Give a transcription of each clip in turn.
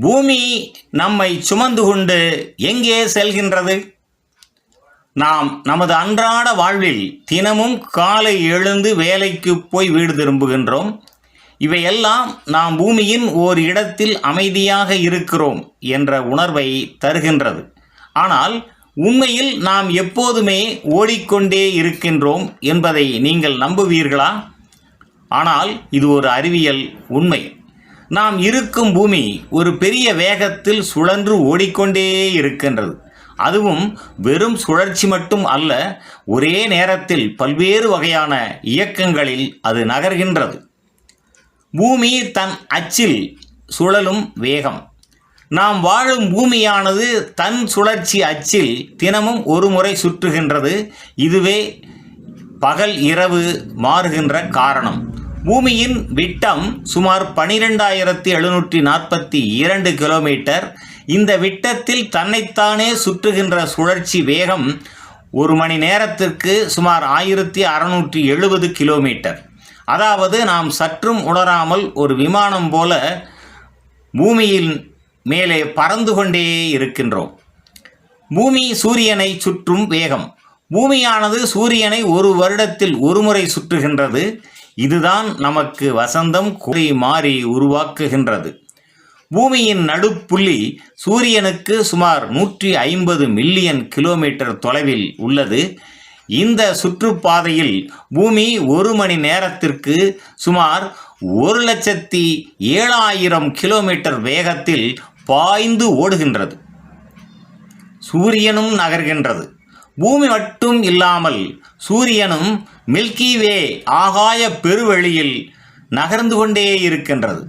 பூமி நம்மை சுமந்து கொண்டு எங்கே செல்கின்றது? நாம் நமது அன்றாட வாழ்வில் தினமும் காலை எழுந்து வேலைக்கு போய் வீடு திரும்புகின்றோம். இவையெல்லாம் நாம் பூமியின் ஓர் இடத்தில் அமைதியாக இருக்கிறோம் என்ற உணர்வை தருகின்றது. ஆனால் உண்மையில் நாம் எப்போதுமே ஓடிக்கொண்டே இருக்கின்றோம் என்பதை நீங்கள் நம்புவீர்களா? ஆனால் இது ஒரு அறிவியல் உண்மை. நாம் இருக்கும் பூமி ஒரு பெரிய வேகத்தில் சுழன்று ஓடிக்கொண்டே இருக்கின்றது. அதுவும் வெறும் சுழற்சி மட்டும் அல்ல ஒரே நேரத்தில் பல்வேறு வகையான இயக்கங்களில் அது நகர்கின்றது. பூமி தன் அச்சில் சுழலும் வேகம். நாம் வாழும் பூமியானது தன் சுழற்சி அச்சில் தினமும் ஒரு முறை சுற்றுகின்றது. இதுவே பகல் இரவு மாறுகின்ற காரணம். பூமியின் விட்டம் சுமார் பனிரெண்டாயிரத்தி எழுநூற்றி நாற்பத்தி இரண்டு கிலோமீட்டர். இந்த விட்டத்தில் தன்னைத்தானே சுற்றுகின்ற சுழற்சி வேகம் ஒரு மணி நேரத்திற்கு சுமார் ஆயிரத்தி அறநூற்றி எழுபது கிலோமீட்டர். அதாவது நாம் சற்றும் உணராமல் ஒரு விமானம் போல பூமியின் மேலே பறந்து கொண்டே இருக்கின்றோம். பூமி சூரியனை சுற்றும் வேகம். பூமியானது சூரியனை ஒரு வருடத்தில் ஒருமுறை சுற்றுகின்றது. இதுதான் நமக்கு வசந்தம் குறை மாறி உருவாக்குகின்றது. பூமியின் நடுப்புள்ளி சூரியனுக்கு சுமார் நூற்றி ஐம்பது மில்லியன் கிலோமீட்டர் தொலைவில் உள்ளது. இந்த சுற்றுப்பாதையில் பூமி ஒரு மணி நேரத்திற்கு சுமார் ஒரு லட்சத்தி ஏழாயிரம் கிலோமீட்டர் வேகத்தில் பாய்ந்து ஓடுகின்றது. சூரியனும் நகர்கின்றது. பூமி மட்டும் இல்லாமல் சூரியனும் மில்கி வே ஆகாய பெருவெளியில் நகர்ந்து கொண்டே இருக்கின்றது.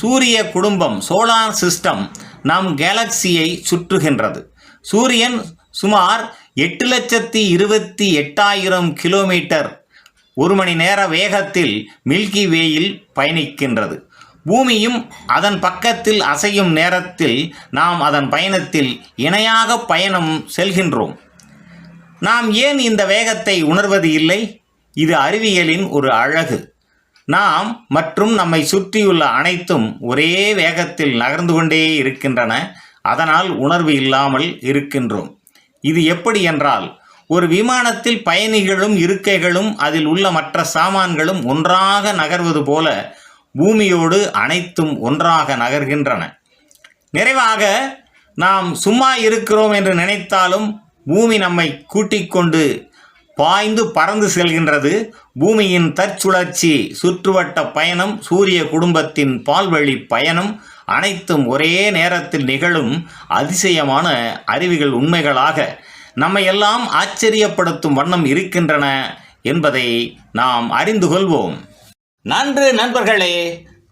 சூரிய குடும்பம் சோலார் சிஸ்டம் நம் கேலக்சியை சுற்றுகின்றது. சூரியன் சுமார் எட்டு லட்சத்தி இருபத்தி எட்டாயிரம் கிலோமீட்டர் ஒரு மணி நேர வேகத்தில் மில்கி வேயில் பயணிக்கின்றது. பூமியும் அதன் பக்கத்தில் அசையும் நேரத்தில் நாம் அதன் பயணத்தில் இணையாக பயணம் செல்கின்றோம். நாம் ஏன் இந்த வேகத்தை உணர்வது இல்லை? இது அறிவியலின் ஒரு அழகு. நாம் மற்றும் நம்மை சுற்றியுள்ள அனைத்தும் ஒரே வேகத்தில் நகர்ந்து கொண்டே இருக்கின்றன. அதனால் உணர்வு இல்லாமல் இருக்கின்றோம். இது எப்படி என்றால் ஒரு விமானத்தில் பயணிகளும் இருக்கைகளும் அதில் உள்ள மற்ற சாமான்களும் ஒன்றாக நகர்வது போல பூமியோடு அனைத்தும் ஒன்றாக நகர்கின்றன. நிறைவாக நாம் சும்மா இருக்கிறோம் என்று நினைத்தாலும் பூமி நம்மை கூட்டிக் கொண்டு பாய்ந்து பறந்து செல்கின்றது. பூமியின் தற்சுழற்சி சுற்றுவட்ட பயணம் சூரிய குடும்பத்தின் பால்வழி பயணம் அனைத்தும் ஒரே நேரத்தில் நிகழும் அதிசயமான அறிவிகள் உண்மைகளாக நம்மை எல்லாம் ஆச்சரியப்படுத்தும் வண்ணம் இருக்கின்றன என்பதை நாம் அறிந்து கொள்வோம். நன்று நண்பர்களே